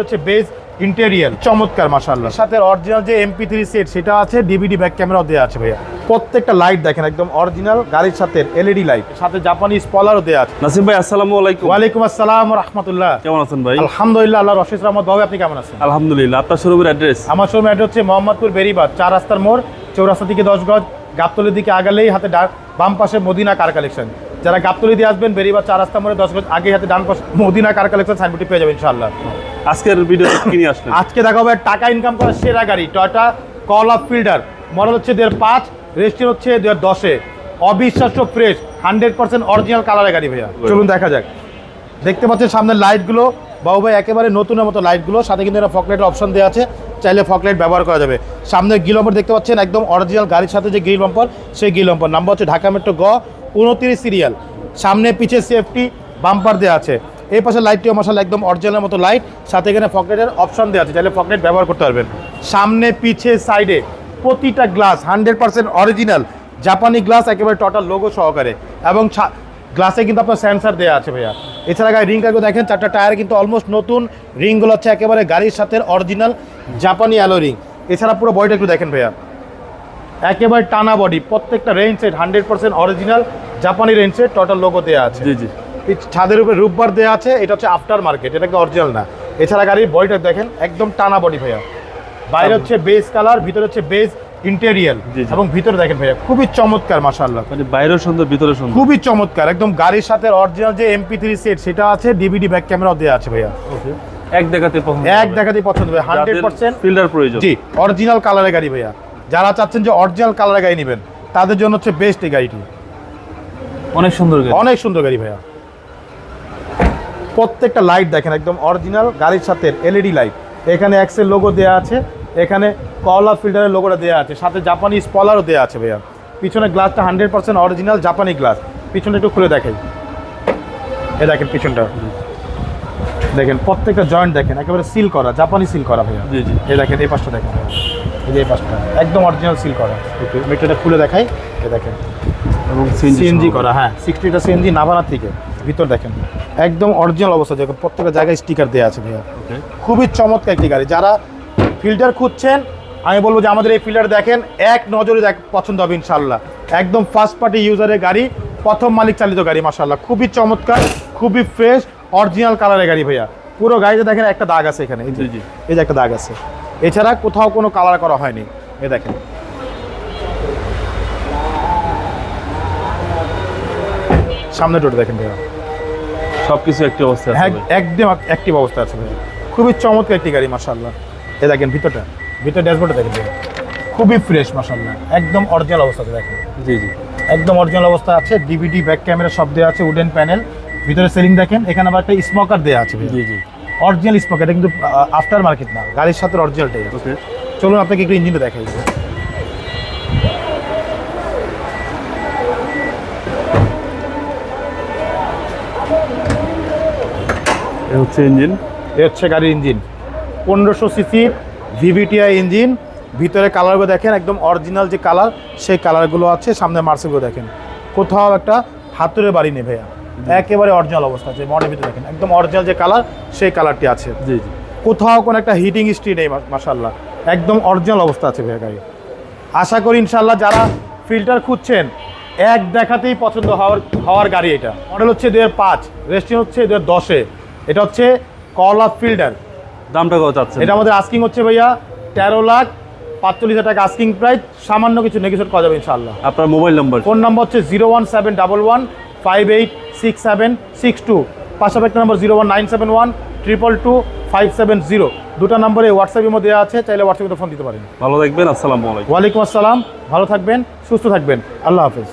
হচ্ছে বেজ ইন্টেরিয়াল চমৎকার মাশাআল্লাহ। সাথে অরিজিনাল যে এমপি থ্রি সেট সেটা আছে ডিভিডি ব্যাক ক্যামেরাও দেওয়া আছে ভাইয়া। প্রত্যেকটা লাইট দেখেন একদম অরিজিনাল গাড়ির সাথে এলইডি লাইট সাথে জাপানি স্পলারও দেওয়া আছে। নাসিম ভাই আসসালামু আলাইকুম। ওয়ালাইকুম আসসালাম রহমতুল্লাহ। কেমন আছেন ভাই? আলহামদুলিল্লাহ আল্লাহ রশিদ রহমত। ভাবে আপনি কেমন আছেন? আলহামদুলিল্লাহ আপনার শোরুমের অ্যাড্রেস আমার শোরুম অ্যাড্রেস হচ্ছে মোহাম্মদপুর বেরিবাদ চার রাস্তার মোড় চৌরাস্তা থেকে দশ গজ গাবতলির দিকে আগালেই হাতে বাম পাশে মদিনা কার কালেকশন যারা গাবতলি দিয়ে আসবেন বেরিবাদ চার রাস্তা মোড়ে দশ গজ আগে হাতে ডান পাশে মদিনা কার কালেকশন সাইনবোর্ডটি পেয়ে যাবেন ইনশাআল্লাহ। আজকের ভিডিও কিনে আসলেন? আজকে দেখা হবে টাকা ইনকাম করার সেরা গাড়ি টয়টা কল অফ ফিল্ডার মডেল হচ্ছে দেড় পাঁচ রেজিস্ট্রেশন হচ্ছে দেড় দশে। অবিশ্বাস্য ফ্রেশ হান্ড্রেড পার্সেন্ট অরিজিনাল কালারের গাড়ি ভাইয়া। চলুন দেখা যাক। দেখতে পাচ্ছেন সামনের লাইটগুলো বাবু ভাই একেবারে নতুনের মতো লাইটগুলো সাথে কিন্তু একটা ফকলাইটের অপশন দেওয়া আছে। চাইলে ফকলাইট ব্যবহার করা যাবে। সামনের গিল বাম্পার দেখতে পাচ্ছেন একদম অরিজিনাল গাড়ির সাথে যে গ্রিল বাম্পার সেই গ্রিল বাম্পার নাম্বার হচ্ছে ঢাকা মেট্রো গ উনত্রিশ সিরিয়াল সামনে পিছে সেফটি বাম্পার দেওয়া আছে। এই পাশে লাইটটিও মশাল একদম অরিজিনাল মতো লাইট সাথে এখানে ফকলাইটের অপশন দেওয়া আছে, চাইলে ফকলাইট ব্যবহার করতে পারবেন। সামনে, পিছে সাইডে প্রতিটা গ্লাস হান্ড্রেড পার্সেন্ট অরিজিনাল জাপানি গ্লাস একেবারে টোটাল লোগো সহকারে। এবং গ্লাসে কিন্তু আপনার সেন্সার দেওয়া আছে ভাইয়া। এছাড়া গাড়ি রিং কাগজ দেখেন, চারটা টায়ার কিন্তু অলমোস্ট নতুন। রিংগুলো হচ্ছে একেবারে গাড়ির সাথে অরিজিনাল জাপানি অ্যালো রিং এছাড়া পুরো বডিটা একটু দেখেন ভাইয়া। একেবারে টানা বডি প্রত্যেকটা range set hundred percent original জাপানি রেঞ্জ সেট টোটাল লোগো দেওয়া আছে। জি জি। ছাদের উপরে রূপবার দেওয়া আছে এটা হচ্ছে আফটার মার্কেট এটা কিন্তু অরিজিনাল না? এছাড়া গাড়ির বডিটা দেখেন একদম টানা বডি ভাইয়া। বাইরে হচ্ছে বেজ কালার ভিতরে হচ্ছে বেজ ইন্টেরিয়াল। এবং ভিতরে দেখেন ভাইয়া খুবই চমৎকার মাশাআল্লাহ। মানে বাইরেও সুন্দর ভিতরে সুন্দর। খুবই চমৎকার একদম গাড়ির সাথে অরিজিনাল যে এমপি থ্রি সেট সেটা আছে ডিভিডি ব্যাক ক্যামেরাও দেওয়া আছে ভাইয়া। এক দেখাতে পছন্দ এক দেখাতেই পছন্দ হবে হান্ড্রেড পার্সেন্ট ফিল্টার প্রয়োজন। জি অরিজিনাল কালারের গাড়ি ভাইয়া। যারা চাচ্ছেন যে অরিজিনাল কালারের গাড়ি নেবেন তাদের জন্য হচ্ছে বেস্ট এই গাড়িটি। অনেক সুন্দর গাড়ি। অনেক সুন্দর গাড়ি ভাইয়া। প্রত্যেকটা লাইট দেখেন একদম অরিজিনাল গাড়ির সাথে এলইডি লাইট এখানে এক্সেল লোগো দেওয়া আছে এখানে কলা ফিল্টারের লোগোটা দেওয়া আছে সাথে জাপানি স্পলারও দেওয়া আছে ভাইয়া। পিছনে গ্লাসটা হান্ড্রেড পার্সেন্ট অরিজিনাল জাপানি গ্লাস পিছনে একটু খুলে দেখাই। এ দেখেন পিছনটা। দেখেন প্রত্যেকটা জয়েন্ট দেখেন একেবারে সিল করা জাপানি সিল করা ভাইয়া। জি জি। এ দেখেন এই পাশটা দেখেন। এই যে এই পাশটা একদম অরিজিনাল সিল করা। ওকে মিটারটা খুলে দেখাই এ দেখেন। এবং সিএনজি করা হ্যাঁ সিক্সটিটা সিএনজি নাভানার থেকে। ভিতর দেখেন একদম অরিজিনাল অবস্থা দেখুন প্রত্যেকটা জায়গায় স্টিকার দেওয়া আছে ভাইয়া। খুবই চমৎকার একটি গাড়ি। যারা ফিল্টার খুঁজছেন আমি বলব যে আমাদের এই ফিল্টার দেখেন এক নজরে দেখ পছন্দ হবে ইনশাল্লাহ একদম ফার্স্ট পার্টি ইউজারের গাড়ি প্রথম মালিক চালিত গাড়ি মাসাল্লাহ খুবই চমৎকার খুবই ফ্রেশ অরিজিনাল কালারের গাড়ি ভাইয়া। পুরো গাড়িতে দেখেন একটা দাগ আছে এখানে এই যে একটা দাগ আছে। এছাড়া কোথাও কোনো কালার করা হয়নি এ দেখেন। সামনে টোটো দেখেন ভাইয়া। সবকিছু একটি অবস্থা আছে হ্যাঁ একদম অ্যাক্টিভ অবস্থা আছে ভাই। খুবই চমৎকার একটি গাড়ি মাসাল্লাহ এ দেখেন ভিতরটা। ভিতর ড্যাশবোর্ডে দেখেন খুবই ফ্রেশ মাসাল্লাহ একদম অরিজিনাল অবস্থাতে দেখেন। জি জি। একদম অরিজিনাল অবস্থা আছে। ডিভিডি ব্যাক ক্যামেরা সব দেওয়া আছে উডেন প্যানেল ভিতরে সেলিং দেখেন। এখানে আবার একটা স্মোকার দেওয়া আছে জি জি। অরিজিনাল স্মোকার এটা কিন্তু আফটার মার্কেট না। গাড়ির সাথে অরিজিনালটাই চলুন আপনাকে একটু ইঞ্জিনটা দেখাই। এ হচ্ছে ইঞ্জিন। এ হচ্ছে গাড়ির ইঞ্জিন। পনেরোশো সিসির ভিভিটিআই ইঞ্জিন। ভিতরে কালারগুলো দেখেন একদম অরিজিনাল যে কালার সেই কালারগুলো আছে সামনে মার্সেলগুলো দেখেন। কোথাও একটা হাতুড়ে বাড়ি নেই ভাইয়া। একেবারে অরিজিনাল অবস্থা আছে মডেল ভিতরে দেখেন। একদম অরিজিনাল যে কালার সেই কালারটি আছে। জি জি। কোথাও কোনো একটা হিটিং স্ট্রি নেই মাসাল্লাহ একদম অরিজিনাল অবস্থা আছে ভাইয়া গাড়ি। আশা করি ইনশাল্লাহ যারা ফিল্টার খুঁজছেন এক দেখাতেই পছন্দ হওয়ার হওয়ার গাড়ি এটা। মডেল হচ্ছে দু পাঁচ রেস্টিং হচ্ছে দু হাজার দশে। এটা হচ্ছে কল অফ ফিল্টার দামটা কত চাচ্ছেন? এটা আমাদের আস্কিং হচ্ছে ভাইয়া তেরো লাখ পাঁচচল্লিশ হাজার টাকা আস্কিং প্রাইস সামান্য কিছু নেগোসিয়েট করা যাবে ইনশাল্লাহ আপনার মোবাইল নাম্বার ফোন নাম্বার হচ্ছে zero one seven double one five eight six seven six two পাশাপাশি একটা number zero one nine seven one triple two five seven zero দুটো নম্বরে হোয়াটসঅ্যাপের মধ্যে দেওয়া আছে চাইলে হোয়াটসঅ্যাপে ফোন দিতে পারেন। ভালো থাকবেন আসসালামু আলাইকুম। ওয়ালাইকুম আসসালাম ভালো থাকবেন সুস্থ থাকবেন। আল্লাহ হাফেজ।